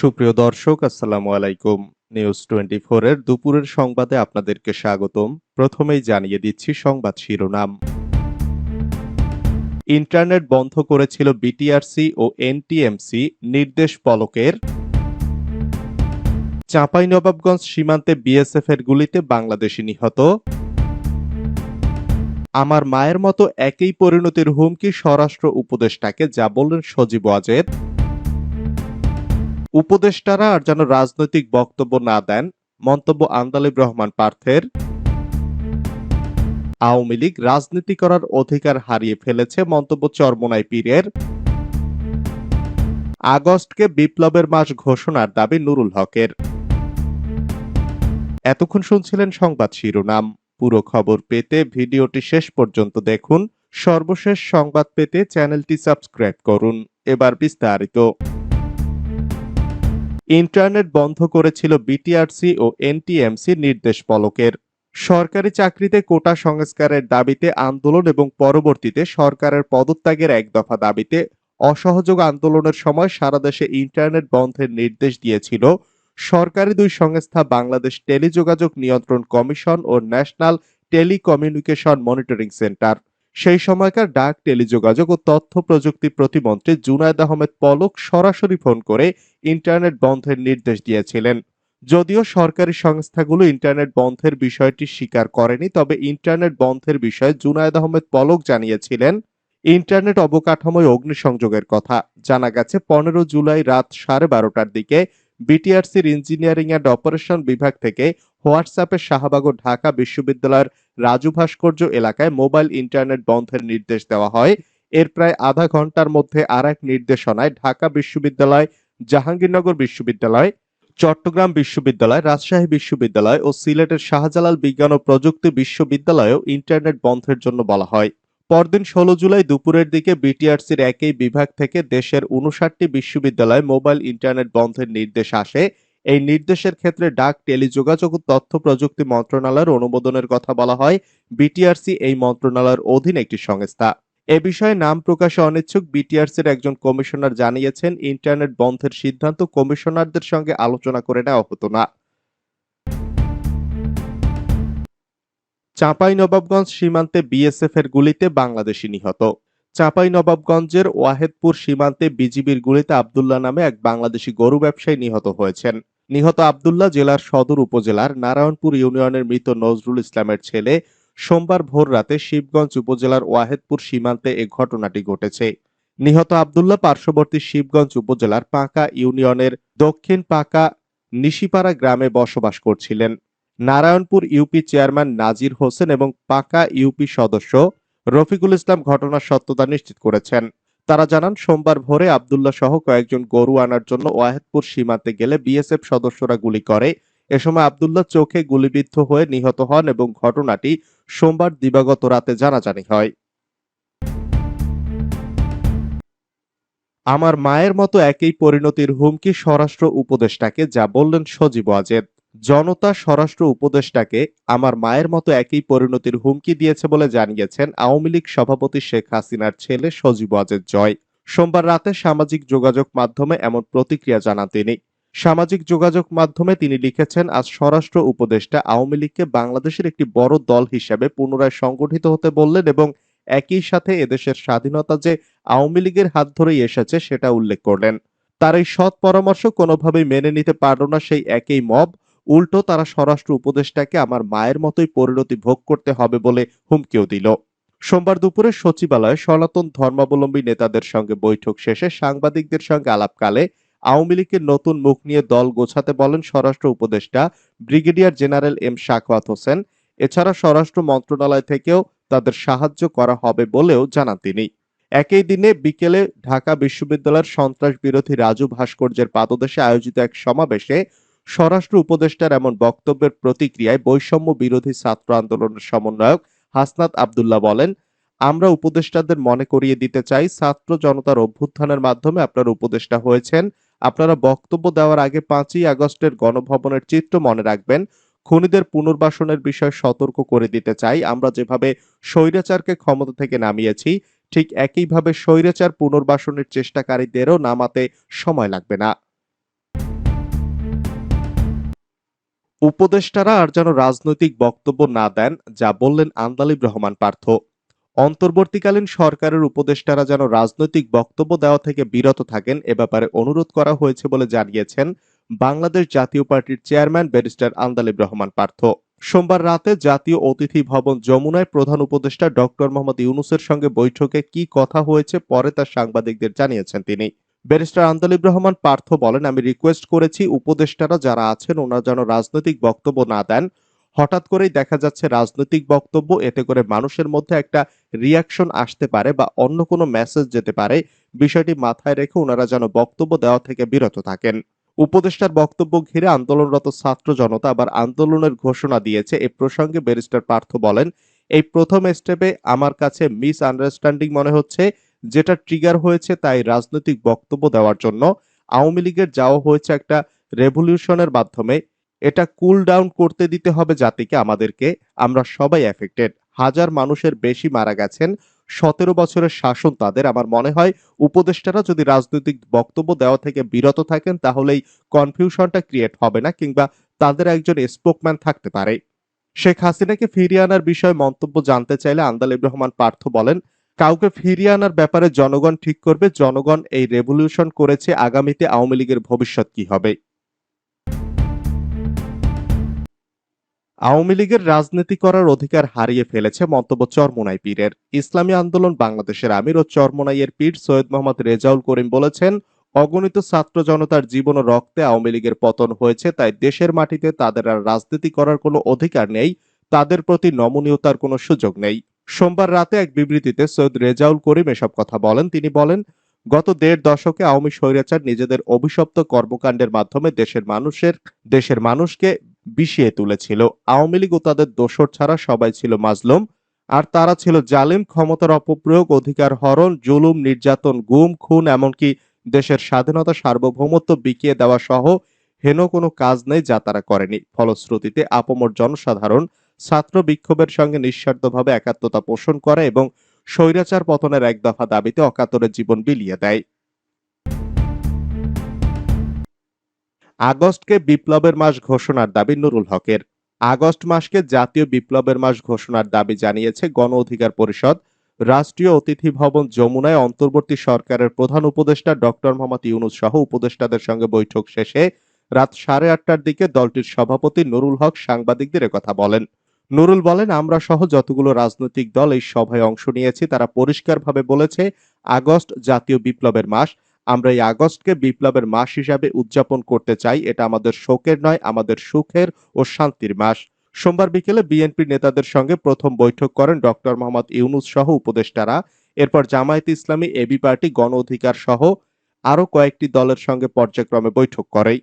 সুপ্রিয় দর্শক, আসসালামু আলাইকুম। নিউজ টোয়েন্টি এর দুপুরের সংবাদে আপনাদেরকে স্বাগতম। প্রথমেই জানিয়ে দিচ্ছি সংবাদ শিরোনাম। ইন্টারনেট বন্ধ করেছিল বিটিআরসি ও এনটিএমসি নির্দেশ পলকের। চাঁপাইনবাবগঞ্জ সীমান্তে বিএসএফ এর গুলিতে বাংলাদেশি নিহত। আমার মায়ের মতো একই পরিণতির হুমকি স্বরাষ্ট্র উপদেষ্টাকে, যা বললেন সজীব ওয়াজেদ। উপদেষ্টারা আর যেন রাজনৈতিক বক্তব্য না দেন, মন্তব্য আন্দালিব রহমান পার্থের। আওয়ামী লীগ রাজনীতি করার অধিকার হারিয়ে ফেলেছে মন্তব্য চরমোনাই পীরের। আগস্টকে বিপ্লবের মাস ঘোষণার দাবি নুরুল হকের। এতক্ষণ শুনছিলেন সংবাদ শিরোনাম। পুরো খবর পেতে ভিডিওটি শেষ পর্যন্ত দেখুন। সর্বশেষ সংবাদ পেতে চ্যানেলটি সাবস্ক্রাইব করুন। এবার বিস্তারিত। ইন্টারনেট বন্ধ করেছিল বিটিআরসি ও এনটিএমসি নির্দেশ পলকের। সরকারি চাকরিতে কোটা সংস্কারের দাবিতে আন্দোলন এবং পরবর্তীতে সরকারের পদত্যাগের এক দফা দাবিতে অসহযোগ আন্দোলনের সময় সারা দেশে ইন্টারনেট বন্ধের নির্দেশ দিয়েছিল। সরকারি দুই সংস্থা বাংলাদেশ টেলিযোগাযোগ নিয়ন্ত্রণ কমিশন ও ন্যাশনাল টেলিকমিউনিকেশন মনিটরিং সেন্টার। সেই সময়কার ডাক, টেলিযোগাযোগ ও তথ্য প্রযুক্তি প্রতিমন্ত্রী জুনায়দ আহমেদ পলক সরাসরি ফোন করে ইন্টারনেট বন্ধের নির্দেশ দিয়েছিলেন। যদিও সরকারি সংস্থাগুলো ইন্টারনেট বন্ধের বিষয়টি স্বীকার করেনি, তবে ইন্টারনেট বন্ধের বিষয়ে জুনায়দ আহমেদ পলক জানিয়েছিলেন, ইন্টারনেট অবকাঠামোয় অগ্নিসংযোগের কথা। জানা গেছে, পনেরো জুলাই রাত সাড়ে বারোটার দিকে বিটিআরসির ইঞ্জিনিয়ারিং অ্যান্ড অপারেশন বিভাগ থেকে হোয়াটসঅ্যাপে শাহবাগ ও ঢাকা বিশ্ববিদ্যালয়ের রাজু ভাস্কর্য এলাকায় মোবাইল ইন্টারনেট বন্ধের নির্দেশ দেওয়া হয়। এর প্রায় আধা ঘণ্টার মধ্যে আর এক নির্দেশনায় ঢাকা বিশ্ববিদ্যালয়, জাহাঙ্গীরনগর বিশ্ববিদ্যালয়, চট্টগ্রাম বিশ্ববিদ্যালয়, রাজশাহী বিশ্ববিদ্যালয় ও সিলেটের শাহজালাল বিজ্ঞান ও প্রযুক্তি বিশ্ববিদ্যালয়েও ইন্টারনেট বন্ধের জন্য বলা হয়। পরদিন ষোলো জুলাই দুপুরের দিকে বিটিআরসির একই বিভাগ থেকে দেশের উনষাটটি বিশ্ববিদ্যালয়ে মোবাইল ইন্টারনেট বন্ধের নির্দেশ আসে। এই নির্দেশের ক্ষেত্রে ডাক, টেলিযোগাযোগ তথ্য প্রযুক্তি মন্ত্রণালয়ের অনুমোদনের কথা বলা হয়। বিটিআরসি এই মন্ত্রণালয়ের অধীন একটি সংস্থা। এ বিষয়ে নাম প্রকাশে অনিচ্ছুক বিটিআরসির একজন কমিশনার জানিয়েছেন, ইন্টারনেট বন্ধের সিদ্ধান্ত কমিশনারদের সঙ্গে আলোচনা করে নেওয়া হতো না। চাঁপাইনবাবগঞ্জ সীমান্তে বিএসএফ এর গুলিতে বাংলাদেশি নিহত। চাঁপাইনবাবগঞ্জের ওয়াহেদপুর সীমান্তে বিজিবির গুলিতে আবদুল্লাহ নামে এক বাংলাদেশি গরু ব্যবসায়ী নিহত হয়েছেন। নিহত আবদুল্লাহ জেলার সদর উপজেলার নারায়ণপুর ইউনিয়নের মৃত নজরুল ইসলামের ছেলে সোমবার ভোর রাতে শিবগঞ্জ উপজেলার ওয়াহেদপুর সীমান্তে এ ঘটনাটি ঘটেছে। নিহত আবদুল্লাহ পার্শ্ববর্তী শিবগঞ্জ উপজেলার পাঁকা ইউনিয়নের দক্ষিণ পাকা নিশিপাড়া গ্রামে বসবাস করছিলেন। নারায়ণপুর ইউপি চেয়ারম্যান নাজির হোসেন এবং পাকা ইউপি সদস্য রফিকুল ইসলাম ঘটনার সত্যতা নিশ্চিত করেছেন। তারা জানান, সোমবার ভোরে আবদুল্লাহ সহ কয়েকজন গরু আনার জন্য ওয়াহেদপুর সীমান্তে গেলে বিএসএফ সদস্যরা গুলি করে। এ সময় আবদুল্লাহ চোখে গুলিবিদ্ধ হয়ে নিহত হন এবং ঘটনাটি সোমবার দিবাগত রাতে জানাজানি হয়। আমার মায়ের মতো একই পরিণতির হুমকি স্বরাষ্ট্র উপদেষ্টাকে, যা বললেন সজীব ওয়াজেদ। জনতা স্বরাষ্ট্র উপদেষ্টাকে আমার মায়ের মতো একই পরিণতির হুমকি দিয়েছে বলে জানিয়েছেন আওয়ামী লীগ সভাপতি শেখ হাসিনার ছেলে সজীব ওয়াজেদ জয়। সোমবার রাতে সামাজিক যোগাযোগ মাধ্যমে এমন প্রতিক্রিয়া জানান তিনি। সামাজিক যোগাযোগ মাধ্যমে তিনি লিখেছেন, আজ স্বরাষ্ট্র উপদেষ্টা আওয়ামী লীগকে বাংলাদেশের একটি বড় দল হিসেবে পুনরায় সংগঠিত হতে বললেন এবং একই সাথে এদেশের স্বাধীনতা যে আওয়ামী লীগের হাত ধরেই এসেছে সেটা উল্লেখ করলেন। তার এই সৎ পরামর্শ কোনোভাবেই মেনে নিতে পারল না সেই একই মব উল্টো তারা স্বরাষ্ট্র উপদেষ্টাকে আমার মায়ের মতোই পরিণতি ভোগ করতে হবে বলে হুমকিও দিল। সোমবার দুপুরে সচিবালয়ে সনাতন ধর্মাবলম্বী নেতাদের সঙ্গে বৈঠক শেষে সাংবাদিকদের সঙ্গে আলাপকালে আওয়ামী লীগের নতুন মুখ নিয়ে দল গোছাতে বলেন স্বরাষ্ট্র উপদেষ্টা brigadier general M Sakhawat Hossain. এছাড়া স্বরাষ্ট্র মন্ত্রণালয় থেকেও তাদের সাহায্য করা হবে বলেও জানান তিনি। একই দিনে বিকেলে ঢাকা বিশ্ববিদ্যালয়ের সন্ত্রাস বিরোধী রাজু ভাস্কর্যের পাদদেশে আয়োজিত এক সমাবেশে স্বরাষ্ট্র উপদেষ্টার এমন বক্তব্যের প্রতিক্রিয়ায় বৈষম্য বিরোধী ছাত্র আন্দোলনের সমন্বয়ক হাসনাত আবদুল্লাহ বলেন, আমরা উপদেষ্টাদের মনে করিয়ে দিতে চাই, ছাত্র জনতার অভ্যুত্থানের মাধ্যমে আপনারা উপদেষ্টা হয়েছেন। আপনারা বক্তব্য দেওয়ার আগে পাঁচই আগস্টের গণভবনের চিত্র মনে রাখবেন। খুনিদের পুনর্বাসনের বিষয়ে সতর্ক করে দিতে চাই। আমরা যেভাবে স্বৈরাচারকে ক্ষমতা থেকে নামিয়েছি, ঠিক একইভাবে স্বৈরাচার পুনর্বাসনের চেষ্টাকারীদেরও নামাতে সময় লাগবে না। উপদেষ্টারা আর যেন রাজনৈতিক বক্তব্য না দেন, যা বললেন আন্দালিব রহমান পার্থ। অন্তর্বর্তীকালীন সরকারের উপদেষ্টারা যেন রাজনৈতিক বক্তব্য দেওয়া থেকে বিরত থাকেন, এ ব্যাপারে অনুরোধ করা হয়েছে বলে জানিয়েছেন বাংলাদেশ জাতীয় পার্টির চেয়ারম্যান ব্যারিস্টার আন্দালিব রহমান পার্থ। সোমবার রাতে জাতীয় অতিথি ভবন যমুনায় প্রধান উপদেষ্টা ডক্টর মোহাম্মদ ইউনুসের সঙ্গে বৈঠকে কি কথা হয়েছে পরে তার সাংবাদিকদের জানিয়েছেন তিনি। ব্যারিস্টার আন্দালিব রহমান পার্থ বলেন, আমি রিকোয়েস্ট করেছি, উপদেষ্টারা যারা আছেন, ওনারা যেন রাজনৈতিক বক্তব্য না দেন। হঠাৎ করেই দেখা যাচ্ছে রাজনৈতিক বক্তব্য, এতে করে মানুষের মধ্যে একটা রিয়াকশন আসতে পারে বা অন্য কোনো মেসেজ যেতে পারে। বিষয়টি মাথায় রেখে ওনারা যেন বক্তব্য দেওয়া থেকে বিরত থাকেন। উপদেষ্টার বক্তব্য ঘিরে আন্দোলনরত ছাত্র জনতা আবার আন্দোলনের ঘোষণা দিয়েছে। এ প্রসঙ্গে ব্যারিস্টার পার্থ বলেন, এই প্রথম স্টেপে আমার কাছে মিস আন্ডারস্ট্যান্ডিং মনে হচ্ছে। যেটা ট্রিগার হয়েছে তাই রাজনৈতিক বক্তব্য দেওয়ার জন্য আওয়ামী লীগের যাওয়া হয়েছে একটা রেভলিউশনের মাধ্যমে। এটা কুল ডাউন করতে দিতে হবে জাতিকে, আমাদেরকে। আমরা সবাই এফেক্টেড হাজার মানুষের বেশি মারা গেছেন। সতেরো বছরের শাসন তাদের। আমার মনে হয় উপদেষ্টারা যদি রাজনৈতিক বক্তব্য দেওয়া থেকে বিরত থাকেন, তাহলেই কনফিউশনটা ক্রিয়েট হবে না, কিংবা তাদের একজন স্পোকম্যান থাকতে পারে। শেখ হাসিনাকে ফিরিয়ে আনার বিষয়ে মন্তব্য জানতে চাইলে আন্দালিব রহমান পার্থ বলেন কাউকে ফিরিয়ে আনার ব্যাপারে জনগণ ঠিক করবে, জনগণ এই রেভলিউশন করেছে, আগামীতে আওয়ামী লীগের ভবিষ্যৎ কি হবে? আওয়ামী লীগের রাজনীতি করার অধিকার হারিয়ে ফেলেছে মন্তব্য চরমোনাই পীরের। ইসলামী আন্দোলন বাংলাদেশের আমির ও চরমোনাইয়ের পীর সৈয়দ মোহাম্মদ রেজাউল করিম বলেছেন, অগণিত ছাত্র জনতার জীবন ও রক্তে আওয়ামী লীগের পতন হয়েছে, তাই দেশের মাটিতে তাদের আর রাজনীতি করার কোনো অধিকার নেই, তাদের প্রতি নমনীয়তার কোনো সুযোগ নেই। সোমবার রাতে এক বিবৃতিতে সৈয়দ রেজাউল করিম এসব কথা বলেন। তিনি বলেন, গত দেড় দশকে আওয়ামী স্বৈরাচার নিজেদের অভিশপ্ত কর্মকাণ্ডের মাধ্যমে দেশের মানুষের, দেশের মানুষকে বিষিয়ে তুলেছিল। আওয়ামী লীগ ও তাদের দোসর ছাড়া সবাই ছিল মাজলুম, আর তারা ছিল জালিম, ক্ষমতার অপপ্রয়োগ, অধিকার হরণ, জুলুম, নির্যাতন, গুম, খুন, এমনকি দেশের স্বাধীনতা সার্বভৌমত্ব বিকিয়ে দেওয়া সহ হেন কোনো কাজ নেই যা তারা করেনি। ফলশ্রুতিতে আপমর জনসাধারণ ছাত্র বিক্ষোভের সঙ্গে নিঃস্বার্থভাবে একাত্মতা পোষণ করে এবং স্বৈরাচার পতনের এক দফা দাবিতে অকাতরে জীবন বিলিয়ে দেয়। আগস্টকে বিপ্লবের মাস ঘোষণার দাবি নুরুল হকের। আগস্ট মাসকে জাতীয় বিপ্লবের মাস ঘোষণার দাবি জানিয়েছে গণ অধিকার পরিষদ। রাষ্ট্রীয় অতিথি ভবন যমুনায় অন্তর্বর্তী সরকারের প্রধান উপদেষ্টা ডক্টর মোহাম্মদ ইউনুস সহ উপদেষ্টাদের সঙ্গে বৈঠক শেষে রাত সাড়ে আটটার দিকে দলটির সভাপতি নুরুল হক সাংবাদিকদের কথা বলেন। নুরুল বলেন, আমরা সহ যতগুলো রাজনৈতিক দল এই সভায় অংশ নিয়েছি, তারা পরিষ্কারভাবে বলেছে, আগস্ট জাতীয় বিপ্লবের মাস। আমরা এই আগস্টকে বিপ্লবের মাস হিসাবে উদযাপন করতে চাই। এটা আমাদের শোকের নয়, আমাদের সুখের ও শান্তির মাস। সোমবার বিকেলে বিএনপি নেতাদের সঙ্গে প্রথম বৈঠক করেন ডক্টর মোহাম্মদ ইউনুস সহ উপদেষ্টারা। এরপর জামায়াত ইসলামী, এবি পার্টি, গণ অধিকার সহ আরও কয়েকটি দলের সঙ্গে পর্যায়ক্রমে বৈঠক করে।